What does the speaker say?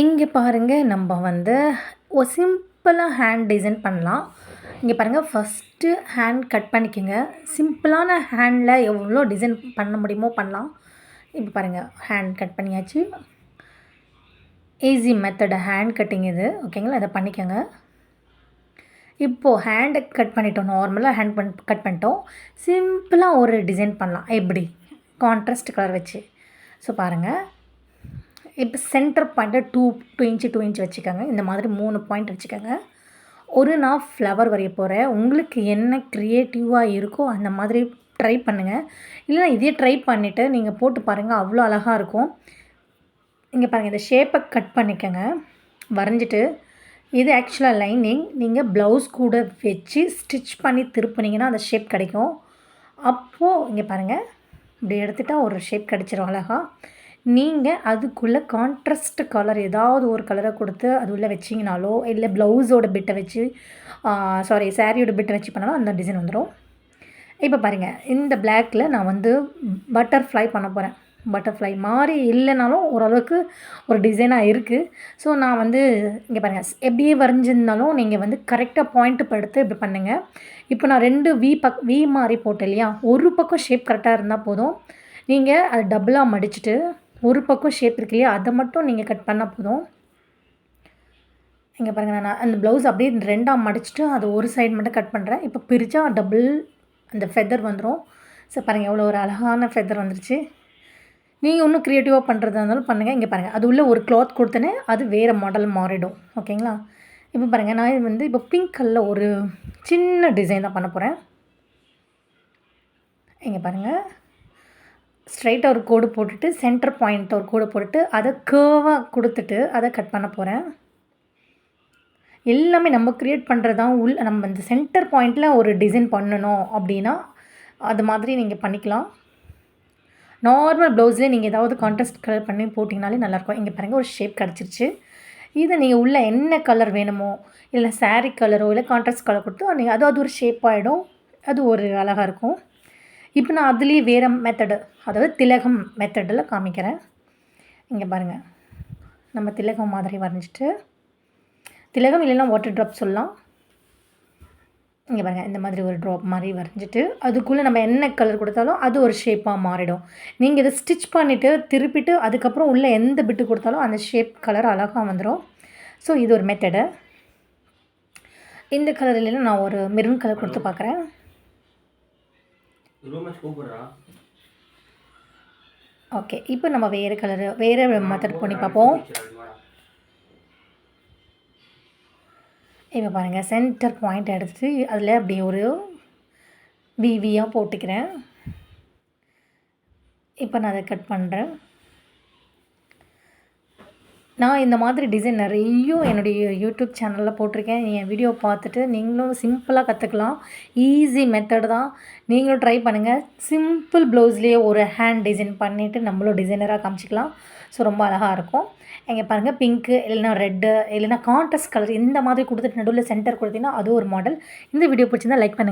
இங்கே பாருங்கள் நம்ம வந்து ஒரு சிம்பிளாக ஹேண்ட் டிசைன் பண்ணலாம். இங்கே பாருங்கள் ஃபஸ்ட்டு ஹேண்ட் கட் பண்ணிக்கோங்க. சிம்பிளான ஹேண்டில் எவ்வளோ டிசைன் பண்ண முடியுமோ பண்ணலாம். இப்போ பாருங்கள் ஹேண்ட் கட் பண்ணியாச்சு. ஈஸி மெத்தடு ஹேண்ட் கட்டிங் இது. ஓகேங்களா இதை பண்ணிக்கோங்க. இப்போது ஹேண்டை கட் பண்ணிட்டோம். நார்மலாக ஹேண்ட் பண் கட் பண்ணிட்டோம். சிம்பிளாக ஒரு டிசைன் பண்ணலாம். எப்படி? கான்ட்ராஸ்ட் கலர் வச்சு. ஸோ பாருங்கள் இப்போ சென்டர் பாயிண்ட்டை two two inch two inch வச்சுக்கோங்க. இந்த மாதிரி மூணு பாயிண்ட் வச்சுக்கோங்க. ஒரு நான் ஃப்ளவர் வரைய போகிறேன் உங்களுக்கு என்ன க்ரியேட்டிவாக இருக்கோ அந்த மாதிரி ட்ரை பண்ணுங்கள் இல்லைனா இதே ட்ரை பண்ணிவிட்டு நீங்கள் போட்டு பாருங்கள் அவ்வளோ அழகாக இருக்கும். இங்கே பாருங்கள் இந்த ஷேப்பை கட் பண்ணிக்கோங்க. வரைஞ்சிட்டு இது ஆக்சுவலாக லைனிங் நீங்கள் ப்ளவுஸ் கூட வச்சு ஸ்டிச் பண்ணி திருப்புனீங்கன்னா அந்த ஷேப் கிடைக்கும். அப்போது இங்கே பாருங்கள் இப்படி எடுத்துட்டால் ஒரு ஷேப் கிடச்சிரும் அழகாக நீங்கள் அதுக்குள்ளே கான்ட்ராஸ்ட் கலர் ஏதாவது ஒரு கலரை கொடுத்து அது உள்ளே வச்சிங்கனாலோ இல்லை ப்ளவுஸோட பிட்டை வச்சு சாரி சாரியோட பிட்டை வச்சு பண்ணாலும் அந்த டிசைன் வந்துடும் இப்போ பாருங்கள் இந்த பிளாக்கில் நான் வந்து பட்டர்ஃப்ளை பண்ண போகிறேன் பட்டர்ஃப்ளை மாதிரி இல்லைனாலும் ஓரளவுக்கு ஒரு டிசைனாக இருக்குது ஸோ நான் வந்து இங்கே பாருங்கள் எப்படியே வரைஞ்சிருந்தாலும் நீங்கள் வந்து கரெக்டாக பாயிண்ட்டு படுத்து இப்படி பண்ணுங்கள் இப்போ நான் ரெண்டு வி பக் வி மாதிரி போட்டேன் இல்லையா? ஒரு பக்கம் ஷேப் கரெக்டாக இருந்தால் போதும். நீங்கள் அதை டபுளாக மடிச்சுட்டு ஒரு பக்கம் ஷேப் இருக்கு இல்லையா? அதை மட்டும் நீங்கள் கட் பண்ணால் போதும். இங்கே பாருங்கள் நான் அந்த ப்ளவுஸ் அப்படியே ரெண்டாக மடிச்சுட்டு அது ஒரு சைடு மட்டும் கட் பண்ணுறேன் இப்போ பிரித்தா டபுள் அந்த ஃபெதர் வந்துடும் ஸோ பாருங்கள் எவ்வளோ ஒரு அழகான ஃபெதர் வந்துருச்சு. நீங்கள் இன்னும் க்ரியேட்டிவாக பண்ணுறதா இருந்தாலும் பண்ணுங்கள் இங்கே பாருங்கள் அது உள்ளே ஒரு க்ளாத் கொடுத்தனே அது வேறு மாடல் மாறிடும். ஓகேங்களா இப்போ பாருங்கள் நான் இது வந்து இப்போ பிங்க் கலரில் ஒரு சின்ன டிசைன் தான் பண்ண போகிறேன் இங்கே பாருங்கள் ஸ்ட்ரைட்டாக ஒரு கோடு போட்டுட்டு சென்டர் பாயிண்ட் ஒரு கோடு போட்டுட்டு அதை கேர்வாக கொடுத்துட்டு அதை கட் பண்ண போகிறேன் எல்லாமே நம்ம க்ரியேட் பண்ணுறது தான் உள் நம்ம இந்த சென்டர் பாயிண்ட்டில் ஒரு டிசைன் பண்ணணும் அப்படின்னா அது மாதிரி நீங்கள் பண்ணிக்கலாம். நார்மல் ப்ளவுஸ்லேயே நீங்கள் ஏதாவது கான்ட்ராஸ்ட் கலர் பண்ணி போட்டிங்கனாலே நல்லாயிருக்கும். இங்கே பாருங்கள் ஒரு ஷேப் கிடச்சிருச்சு. இதை நீங்கள் உள்ளே என்ன கலர் வேணுமோ இல்லை சாரீ கலரோ இல்லை கான்ட்ராஸ்ட் கலர் கொடுத்து நீங்கள் அது அது ஒரு ஷேப் ஆகிடும் அது ஒரு அழகாக இருக்கும். இப்போ நான் அதுலேயே வேறு மெத்தடு அதாவது திலகம் மெத்தடில் காமிக்கிறேன். இங்கே பாருங்கள் நம்ம திலகம் மாதிரி வரைஞ்சிட்டு திலகம் இல்லைன்னா வாட்டர் ட்ராப் சொல்லலாம். இங்கே பாருங்கள் இந்த மாதிரி ஒரு ட்ராப் மாதிரி வரைஞ்சிட்டு அதுக்குள்ளே நம்ம என்ன கலர் கொடுத்தாலும் அது ஒரு ஷேப்பாக மாறிடும். நீங்கள் இதை ஸ்டிச் பண்ணிவிட்டு திருப்பிட்டு அதுக்கப்புறம் உள்ளே எந்த பிட்டு கொடுத்தாலும் அந்த ஷேப் கலர் அழகாக வந்துடும் ஸோ இது ஒரு மெத்தடு இந்த கலர் இல்லைன்னா நான் ஒரு மெரூன் கலர் கொடுத்து பார்க்குறேன். ஓகே இப்போ நம்ம வேறு கலரு வேறு மெத்தட் பண்ணி பார்ப்போம். இப்போ பாருங்கள் சென்டர் பாயிண்ட் எடுத்துட்டு அதில் அப்படி ஒரு விவியாக போட்டுக்கிறேன். இப்போ நான் அதை கட் பண்ணுறேன் நான் இந்த மாதிரி டிசைன் நிறைய என்னுடைய யூடியூப் சேனலில் போட்டிருக்கேன். என் வீடியோ பார்த்துட்டு நீங்களும் சிம்பிளாக கற்றுக்கலாம் ஈஸி மெத்தட் தான். நீங்களும் ட்ரை பண்ணுங்கள் சிம்பிள் ப்ளவுஸ்லேயே ஒரு ஹேண்ட் டிசைன் பண்ணிவிட்டு நம்மளும் டிசைனராக காமிச்சிக்கலாம். ஸோ ரொம்ப அழகாக இருக்கும். இங்கே பாருங்கள் பிங்க்கு இல்லைனா ரெட்டு இல்லைனா கான்ட்ராஸ்ட் கலர் இந்த மாதிரி கொடுத்துட்டு நடுவில் சென்டர் கொடுத்தீங்கன்னா அது ஒரு மாடல் இந்த வீடியோ பிடிச்சிருந்தா லைக் பண்ணுங்கள்